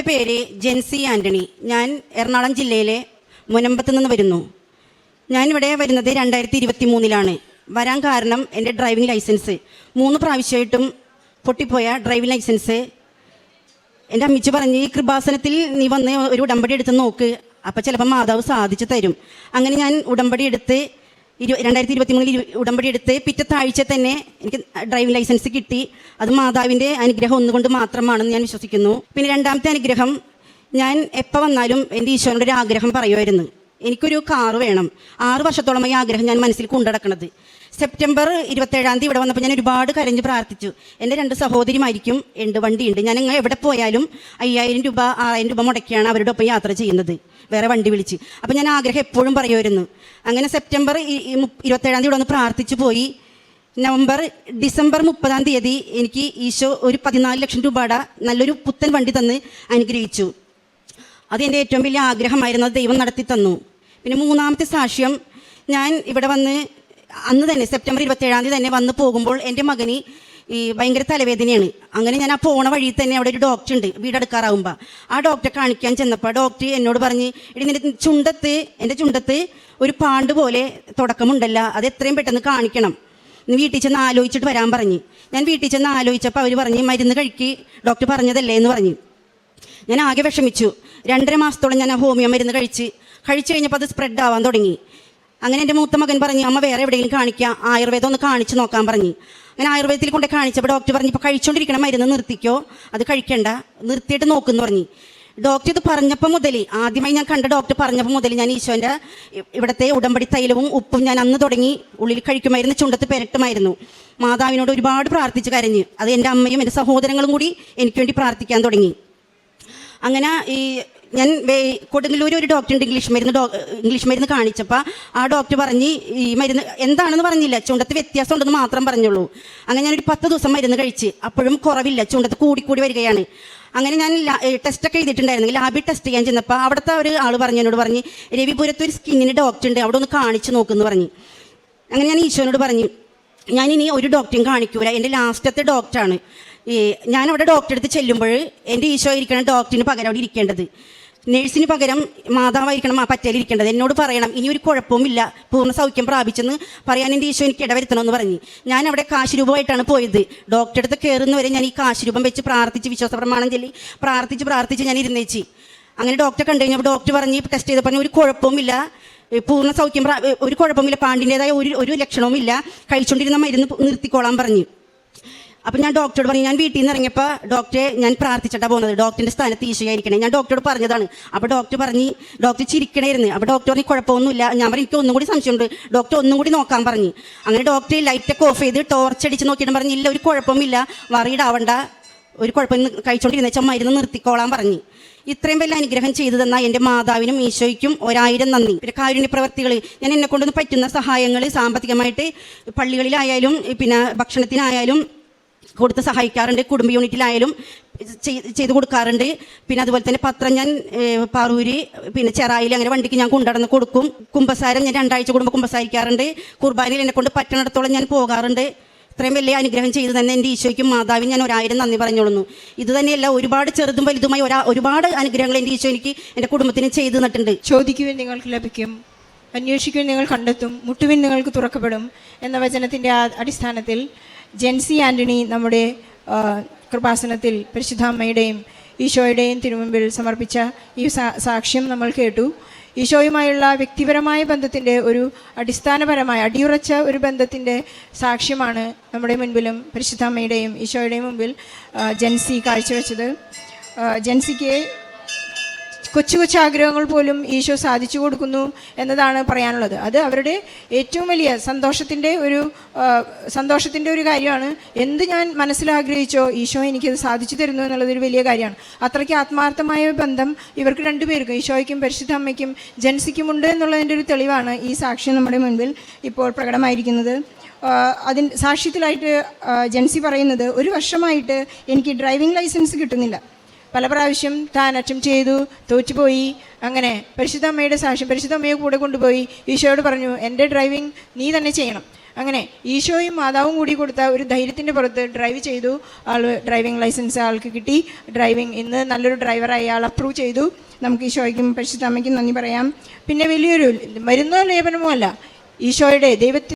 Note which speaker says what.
Speaker 1: എന്റെ പേര് ജെൻസി ആന്റണി. ഞാൻ എറണാകുളം ജില്ലയിലെ മുനമ്പത്ത് നിന്ന് വരുന്നു. ഞാനിവിടെ വരുന്നത് രണ്ടായിരത്തി ഇരുപത്തി മൂന്നിലാണ് വരാൻ കാരണം എന്റെ ഡ്രൈവിംഗ് ലൈസൻസ്. മൂന്ന് പ്രാവശ്യമായിട്ടും പൊട്ടിപ്പോയ ഡ്രൈവിംഗ് ലൈസൻസ്. എന്റെ അമ്മിച്ച് പറഞ്ഞ് ഈ കൃപാസനത്തിൽ നീ വന്ന് ഒരു ഉടമ്പടി എടുത്ത് നോക്ക്. അപ്പം ചിലപ്പോൾ മാതാവ് സാധിച്ചു തരും. അങ്ങനെ ഞാൻ ഉടമ്പടി എടുത്ത് ഇരു രണ്ടായിരത്തി ഇരുപത്തി മൂന്നിൽ ഉടമ്പടി എടുത്ത് പിറ്റത്തെ ആഴ്ച തന്നെ എനിക്ക് ഡ്രൈവിംഗ് ലൈസൻസ് കിട്ടി. അത് മാതാവിന്റെ അനുഗ്രഹം ഒന്നുകൊണ്ട് മാത്രമാണെന്ന് ഞാൻ വിശ്വസിക്കുന്നു. പിന്നെ രണ്ടാമത്തെ അനുഗ്രഹം ഞാൻ എപ്പോൾ വന്നാലും എന്റെ ഈശോനോട് ഒരു ആഗ്രഹം പറയുമായിരുന്നു. എനിക്കൊരു കാറ് വേണം. ആറ് വർഷത്തോളമായി ആഗ്രഹം ഞാൻ മനസ്സിൽ കൊണ്ടുനടക്കണത് സെപ്റ്റംബർ ഇരുപത്തേഴാം തീയതി ഇവിടെ വന്നപ്പോൾ ഞാൻ ഒരുപാട് കരഞ്ഞ് പ്രാർത്ഥിച്ചു. എന്റെ രണ്ട് സഹോദരിമാരിക്കും ഉണ്ട് വണ്ടിയുണ്ട്. ഞാൻ അങ്ങ് എവിടെ പോയാലും അയ്യായിരം രൂപ ആറായിരം രൂപ മുടക്കിയാണ് അവരുടെ ഒപ്പം യാത്ര ചെയ്യുന്നത്. വേറെ വണ്ടി വിളിച്ച്. അപ്പോൾ ഞാൻ ആഗ്രഹം എപ്പോഴും പറയുമായിരുന്നു. അങ്ങനെ സെപ്റ്റംബർ ഇരുപത്തേഴാം തീയതി ഇവിടെ വന്ന് പ്രാർത്ഥിച്ചു പോയി. നവംബർ ഡിസംബർ മുപ്പതാം തീയതി എനിക്ക് ഈശോ ഒരു പതിനാല് ലക്ഷം രൂപയുടെ നല്ലൊരു പുത്തൻ വണ്ടി തന്ന് അനുഗ്രഹിച്ചു. അതെന്റെ ഏറ്റവും വലിയ ആഗ്രഹമായിരുന്നു അത് ദൈവം നടത്തി തന്നു പിന്നെ മൂന്നാമത്തെ സാക്ഷ്യം ഞാൻ ഇവിടെ വന്ന് അന്ന് തന്നെ സെപ്റ്റംബർ ഇരുപത്തേഴാം തീയതി തന്നെ വന്ന് പോകുമ്പോൾ എന്റെ മകന് ഈ ഭയങ്കര തലവേദനയാണ്. അങ്ങനെ ഞാൻ ആ പോണ വഴിയിൽ തന്നെ അവിടെ ഒരു ഡോക്ടർ ഉണ്ട് വീടെടുക്കാറാവുമ്പോൾ ആ ഡോക്ടറെ കാണിക്കാൻ ചെന്നപ്പോൾ ഡോക്ടർ എന്നോട് പറഞ്ഞ് എടി നിന്റെ ചുണ്ടത്ത് എന്റെ ചുണ്ടത്ത് ഒരു പാണ്ട് പോലെ തുടക്കമുണ്ടല്ല അത് എത്രയും പെട്ടെന്ന് കാണിക്കണം. വീട്ടിൽ ചെന്ന് ആലോചിച്ചിട്ട് വരാൻ പറഞ്ഞ്. ഞാൻ വീട്ടിൽ ചെന്ന് ആലോചിച്ചപ്പോൾ അവർ പറഞ്ഞ് മരുന്ന് കഴിക്കി ഡോക്ടർ പറഞ്ഞതല്ലേ എന്ന് പറഞ്ഞു. ഞാൻ ആകെ വിഷമിച്ചു. രണ്ടര മാസത്തോളം ഞാൻ ആ ഹോമിയോ മരുന്ന് കഴിച്ച് കഴിച്ചു കഴിഞ്ഞപ്പോൾ അത് സ്പ്രെഡ് ആവാൻ തുടങ്ങി. അങ്ങനെ എന്റെ മൂത്ത മകൻ പറഞ്ഞു അമ്മ വേറെ എവിടെയെങ്കിലും കാണിക്കാം? ആയുർവേദം ഒന്ന് കാണിച്ചു നോക്കാൻ പറഞ്ഞു. അങ്ങനെ ആയുർവേദത്തിൽ കൊണ്ട് കാണിച്ചപ്പോൾ ഡോക്ടർ പറഞ്ഞു ഇപ്പോൾ കഴിച്ചുകൊണ്ടിരിക്കണം മരുന്ന് നിർത്തിക്കോ. അത് കഴിക്കണ്ട. നിർത്തിയിട്ട് നോക്കുമെന്ന് പറഞ്ഞു. ഡോക്ടർ ഇത് പറഞ്ഞപ്പോൾ മുതൽ ആദ്യമായി ഞാൻ കണ്ട ഡോക്ടർ പറഞ്ഞപ്പോൾ മുതൽ ഞാൻ ഈശോന്റെ ഇവിടുത്തെ ഉടമ്പടി തൈലവും ഉപ്പും ഞാൻ അന്ന് തുടങ്ങി ഉള്ളിൽ കഴിക്കുമായിരുന്നു ചുണ്ടത്ത് പെരട്ടുമായിരുന്നു. മാതാവിനോട് ഒരുപാട് പ്രാർത്ഥിച്ച് കരഞ്ഞ്. അത് എന്റെ അമ്മയും എന്റെ സഹോദരങ്ങളും കൂടി എനിക്ക് വേണ്ടി പ്രാർത്ഥിക്കാൻ തുടങ്ങി. അങ്ങനെ ഈ ഞാൻ കൊടുങ്ങല്ലൂർ ഒരു ഡോക്ടർ ഉണ്ട് ഇംഗ്ലീഷ് മരുന്ന് ഡോ ഇംഗ്ലീഷ് മരുന്ന് കാണിച്ചപ്പോൾ ആ ഡോക്ടർ പറഞ്ഞ് ഈ മരുന്ന് എന്താണെന്ന് പറഞ്ഞില്ല ചുണ്ടത്ത് വ്യത്യാസം ഉണ്ടെന്ന് മാത്രം പറഞ്ഞുള്ളൂ. അങ്ങനെ ഞാനൊരു പത്ത് ദിവസം മരുന്ന് കഴിച്ച് അപ്പോഴും കുറവില്ല ചുണ്ടത്ത് കൂടിക്കൂടി വരികയാണ്. അങ്ങനെ ഞാൻ ടെസ്റ്റൊക്കെ ചെയ്തിട്ടുണ്ടായിരുന്നു ലാബിൽ ടെസ്റ്റ് ചെയ്യാൻ ചെന്നപ്പോൾ അവിടുത്തെ ഒരു ആൾ പറഞ്ഞു എന്നോട് പറഞ്ഞ് രവിപുരത്ത് ഒരു സ്കിന്നിന് ഡോക്ടർ ഉണ്ട് അവിടെ ഒന്ന് കാണിച്ച് നോക്കുമെന്ന് പറഞ്ഞു. അങ്ങനെ ഞാൻ ഈശോനോട് പറഞ്ഞു ഞാൻ ഇനി ഒരു ഡോക്ടറും കാണിക്കൂല എന്റെ ലാസ്റ്റത്തെ ഡോക്ടറാണ് ഞാൻ അവിടെ ഡോക്ടറെ അടുത്ത് ചെല്ലുമ്പോൾ എന്റെ ഈശോ ഇരിക്കണം ഡോക്ടറിന് പകരം അവിടെ ഇരിക്കേണ്ടത്. നേഴ്സിന് പകരം മാതാവായിരിക്കണം ആ പറ്റലിരിക്കേണ്ടത് എന്നോട് പറയണം ഇനി ഒരു കുഴപ്പവുമില്ല. പൂർണ സൗഖ്യം പ്രാപിച്ചെന്ന് പറയാൻ എന്റെ ഈശോ എനിക്ക് ഇടവരുത്തണമെന്ന് പറഞ്ഞു. ഞാൻ അവിടെ കാശ് രൂപമായിട്ടാണ് പോയത്. ഡോക്ടറെ അടുത്ത് കയറുന്നവരെ ഞാൻ ഈ കാശ് രൂപം വെച്ച് പ്രാർത്ഥിച്ച് വിശ്വാസ പ്രമാണം ചൊല്ലി പ്രാർത്ഥിച്ച് പ്രാർത്ഥിച്ച് ഞാൻ ഇരുന്നേച്ചി. അങ്ങനെ ഡോക്ടറെ കണ്ടു കഴിഞ്ഞപ്പോൾ ഡോക്ടർ പറഞ്ഞ് ടെസ്റ്റ് ചെയ്ത് പറഞ്ഞു ഒരു കുഴപ്പവുമില്ല. പൂർണ സൗഖ്യം ഒരു കുഴപ്പമില്ല പാണ്ടിന്റെതായ ഒരു ഒരു ലക്ഷണവും ഇല്ല കഴിച്ചുകൊണ്ടിരുന്ന മരുന്ന് നിർത്തിക്കോളാൻ പറഞ്ഞു. അപ്പം ഞാൻ ഡോക്ടറോട് പറഞ്ഞു ഞാൻ വീട്ടിൽ നിന്ന് ഇറങ്ങിയപ്പോൾ ഡോക്ടറെ ഞാൻ പ്രാർത്ഥിച്ചിട്ടാണ് പോകുന്നത്. ഡോക്ടറിന്റെ സ്ഥാനത്ത് ഈശയായിരിക്കണേ. ഞാൻ ഡോക്ടറോട് പറഞ്ഞതാണ്. അപ്പോൾ ഡോക്ടർ പറഞ്ഞ് ഡോക്ടർ ചിരിക്കണമായിരുന്നു അപ്പോൾ ഡോക്ടർ പറഞ്ഞ് കുഴപ്പമൊന്നുമില്ല. ഞാൻ പറഞ്ഞു എനിക്ക് ഒന്നും കൂടി സംശയമുണ്ട്. ഡോക്ടർ ഒന്നും കൂടി നോക്കാൻ പറഞ്ഞു. അങ്ങനെ ഡോക്ടർ ലൈറ്റൊക്കെ ഓഫ് ചെയ്ത് ടോർച്ച് അടിച്ച് നോക്കിയിട്ട് പറഞ്ഞു ഇല്ല ഒരു കുഴപ്പമില്ല വറിയിടാവണ്ട ഒരു കുഴപ്പം കഴിച്ചുകൊണ്ടിരുന്ന വെച്ചാൽ മരുന്ന് നിർത്തിക്കോളാൻ പറഞ്ഞു. ഇത്രയും വലിയ അനുഗ്രഹം ചെയ്തു തന്ന എന്റെ മാതാവിനും ഈശോയ്ക്കും ഒരായിരം നന്ദി. പിന്നെ കാരുണ്യ പ്രവർത്തികൾ ഞാൻ എന്നെ കൊണ്ടൊന്ന് പറ്റുന്ന സഹായങ്ങൾ സാമ്പത്തികമായിട്ട് പള്ളികളിലായാലും പിന്നെ ഭക്ഷണത്തിനായാലും കൊടുത്ത് സഹായിക്കാറുണ്ട്. കുടുംബ യൂണിറ്റിലായാലും ചെയ്തു കൊടുക്കാറുണ്ട്. പിന്നെ അതുപോലെ തന്നെ പത്രം ഞാൻ പാറൂര് പിന്നെ ചെറായിൽ അങ്ങനെ വണ്ടിക്ക് ഞാൻ കൊണ്ടുനടന്ന് കൊടുക്കും. കുമ്പസാരം ഞാൻ രണ്ടാഴ്ച കൂടുമ്പോൾ കുമ്പസാരിക്കാറുണ്ട്. കുർബാനയിൽ എന്നെ കൊണ്ട് പറ്റണിടത്തോളം ഞാൻ പോകാറുണ്ട്. ഇത്രയും വലിയ അനുഗ്രഹം ചെയ്തു തന്നെ എന്റെ ഈശോയ്ക്കും മാതാവിന് ഞാൻ ഒരായിരം നന്ദി പറഞ്ഞോളുന്നു. ഇത് തന്നെയല്ല ഒരുപാട് ചെറുതും വലുതുമായി ഒരാ ഒരുപാട് അനുഗ്രഹങ്ങൾ എന്റെ ഈശോ എനിക്ക് എന്റെ കുടുംബത്തിന് ചെയ്തു തന്നിട്ടുണ്ട്.
Speaker 2: ചോദിക്കുവാൻ നിങ്ങൾക്ക് ലഭിക്കും. അന്വേഷിക്കുവാൻ നിങ്ങൾ കണ്ടെത്തും. മുട്ടുവിൻ നിങ്ങൾക്ക് തുറക്കപ്പെടും എന്ന വചനത്തിന്റെ അടിസ്ഥാനത്തിൽ ജെൻസി ആന്റണി നമ്മുടെ കൃപാസനത്തിൽ പരിശുദ്ധാമ്മയുടെയും ഈശോയുടെയും തിരുമുമ്പിൽ സമർപ്പിച്ച ഈ സാക്ഷ്യം നമ്മൾ കേട്ടു. ഈശോയുമായുള്ള വ്യക്തിപരമായ ബന്ധത്തിന്റെ ഒരു അടിസ്ഥാനപരമായ അടിയുറച്ച ഒരു ബന്ധത്തിന്റെ സാക്ഷ്യമാണ് നമ്മുടെ മുൻപിലും പരിശുദ്ധാമ്മയുടെയും ഈശോയുടെയും മുമ്പിൽ ജെൻസി കാഴ്ചവെച്ചത്. ജെൻസിക്ക് കൊച്ചു കൊച്ചു ആഗ്രഹങ്ങൾ പോലും ഈശോ സാധിച്ചു കൊടുക്കുന്നു എന്നതാണ് പറയാനുള്ളത്. അത് അവരുടെ ഏറ്റവും വലിയ സന്തോഷത്തിന്റെ ഒരു സന്തോഷത്തിന്റെ ഒരു കാര്യമാണ്. എന്ത് ഞാൻ മനസ്സിലാഗ്രഹിച്ചോ ഈശോ എനിക്കത് സാധിച്ചു തരുന്നു എന്നുള്ളതൊരു വലിയ കാര്യമാണ്. അത്രയ്ക്ക് ആത്മാർത്ഥമായ ബന്ധം ഇവർക്ക് രണ്ടുപേർക്കും ഈശോയ്ക്കും പരിശുദ്ധ അമ്മയ്ക്കും ജൻസിക്കുമുണ്ട് എന്നുള്ളതിന്റെ ഒരു തെളിവാണ് ഈ സാക്ഷ്യം നമ്മുടെ മുൻപിൽ ഇപ്പോൾ പ്രകടമായിരിക്കുന്നത്. അതിൻ സാക്ഷ്യത്തിലായിട്ട് ജൻസി പറയുന്നത് ഒരു വർഷമായിട്ട് എനിക്ക് ഡ്രൈവിംഗ് ലൈസൻസ് കിട്ടുന്നില്ല. പല പ്രാവശ്യം താൻ അറ്റംപ്റ്റ് ചെയ്തു തോറ്റുപോയി. അങ്ങനെ പരിശുദ്ധ അമ്മയുടെ സാക്ഷ്യം പരിശുദ്ധ അമ്മയെ കൂടെ കൊണ്ടുപോയി ഈശോയോട് പറഞ്ഞു എന്റെ ഡ്രൈവിംഗ് നീ തന്നെ ചെയ്യണം. അങ്ങനെ ഈശോയും മാതാവും കൂടി കൊടുത്ത ഒരു ധൈര്യത്തിന്റെ പുറത്ത് ഡ്രൈവ് ചെയ്തു. ആൾ ഡ്രൈവിംഗ് ലൈസൻസ് ആൾക്ക് കിട്ടി. ഡ്രൈവിംഗ് ഇന്ന് നല്ലൊരു ഡ്രൈവറായി ആൾ അപ്രൂവ് ചെയ്തു. നമുക്ക് ഈശോയ്ക്കും പരിശുദ്ധ അമ്മയ്ക്കും നന്ദി പറയാം. പിന്നെ വലിയൊരു മരുന്നോ ലേപനമോ അല്ല. ഈശോയുടെ ദൈവത്തി